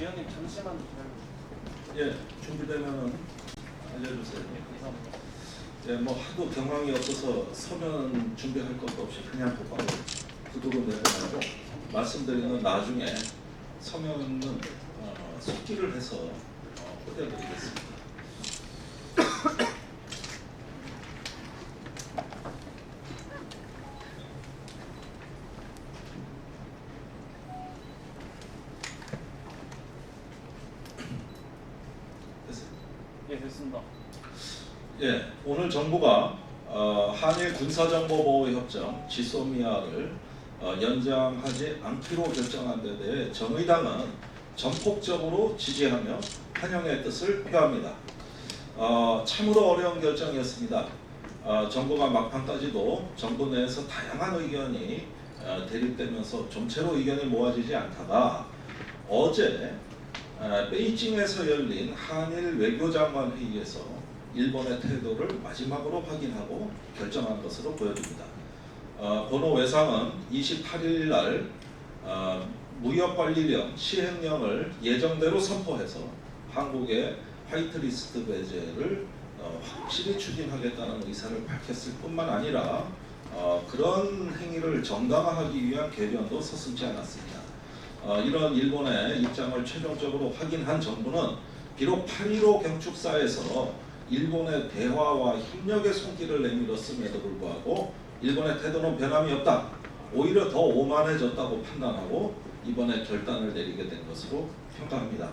위원님 잠시만 기다려주세요. 예, 준비되면은 알려주세요. 감사합니다. 예, 뭐 하도 경황이 없어서 서면 준비할 것도 없이 그냥 곧바로 구두로 내려가고 말씀드리는 나중에 서면은 어, 속기를 해서 어, 보내드리겠습니다. 됐습니다. 예, 오늘 정부가 어, 한일 군사정보보호협정 지소미아를 어, 연장하지 않기로 결정한 데 대해 정의당은 전폭적으로 지지하며 환영의 뜻을 표합니다. 어, 참으로 어려운 결정이었습니다. 어, 정부가 막판까지도 정부 내에서 다양한 의견이 어, 대립되면서 좀채로 의견이 모아지지 않다가 어제 어, 베이징에서 열린 한일 외교장관 회의에서 일본의 태도를 마지막으로 확인하고 결정한 것으로 보여집니다. 어, 본호 외상은 28일 날 어, 무역관리령 시행령을 예정대로 선포해서 한국의 화이트리스트 배제를 어, 확실히 추진하겠다는 의사를 밝혔을 뿐만 아니라 어, 그런 행위를 정당화하기 위한 개변도 서슴지 않았습니다. 어, 이런 일본의 입장을 최종적으로 확인한 정부는 비록 8.15 경축사에서 일본의 대화와 협력의 손길을 내밀었음에도 불구하고 일본의 태도는 변함이 없다. 오히려 더 오만해졌다고 판단하고 이번에 결단을 내리게 된 것으로 평가합니다.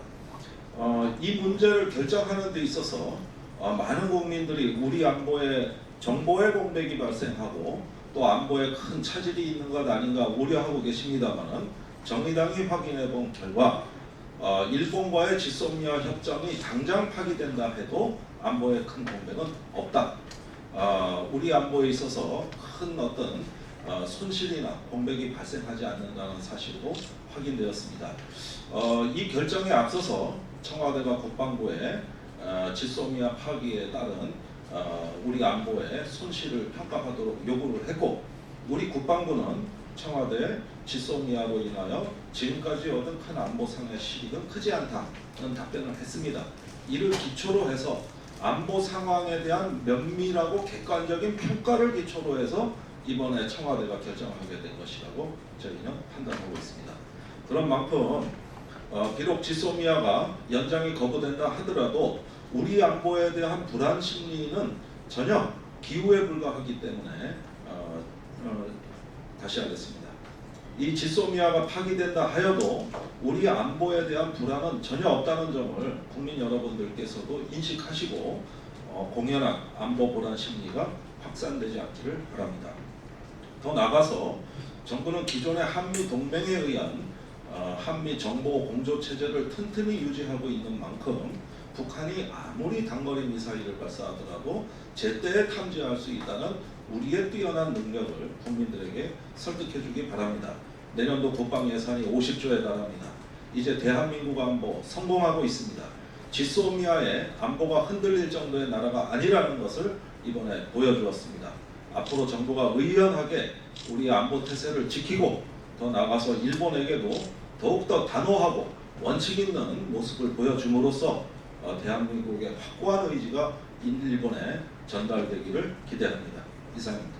어, 이 문제를 결정하는 데 있어서 어, 많은 국민들이 우리 안보에 정보의 공백이 발생하고 또 안보에 큰 차질이 있는 것 아닌가 우려하고 계십니다만은 정의당이 확인해 본 결과 어, 일본과의 지소미아 협정이 당장 파기된다 해도 안보에 큰 공백은 없다. 어, 우리 안보에 있어서 큰 어떤 어, 손실이나 공백이 발생하지 않는다는 사실도 확인되었습니다. 어, 이 결정에 앞서서 청와대가 국방부에 어, 지소미아 파기에 따른 어, 우리 안보의 손실을 평가하도록 요구를 했고 우리 국방부는 청와대 지소미아로 인하여 지금까지 얻은 큰 안보상의 실익은 크지 않다는 답변을 했습니다. 이를 기초로 해서 안보 상황에 대한 면밀하고 객관적인 평가를 기초로 해서 이번에 청와대가 결정하게 된 것이라고 저희는 판단하고 있습니다. 그런 만큼 어, 비록 지소미아가 연장이 거부된다 하더라도 우리 안보에 대한 불안 심리는 전혀 기우에 불과하기 때문에 어, 어, 다시 하겠습니다. 이 지소미아가 파기된다 하여도 우리 안보에 대한 불안은 전혀 없다는 점을 국민 여러분들께서도 인식하시고 어, 공연한 안보 불안 심리가 확산되지 않기를 바랍니다. 더 나아가서 정부는 기존의 한미 동맹에 의한 어, 한미 정보 공조 체제를 튼튼히 유지하고 있는 만큼 북한이 아무리 단거리 미사일을 발사하더라도 제때에 탐지할 수 있다는 우리의 뛰어난 능력을 국민들에게 설득해 주기 바랍니다. 내년도 국방 예산이 50조에 달합니다. 이제 대한민국 안보 성공하고 있습니다. 지소미아의 안보가 흔들릴 정도의 나라가 아니라는 것을 이번에 보여주었습니다. 앞으로 정부가 의연하게 우리 안보 태세를 지키고 더 나아가서 일본에게도 더욱더 단호하고 원칙 있는 모습을 보여줌으로써 어, 대한민국의 확고한 의지가 일본에 전달되기를 기대합니다. 이상입니다.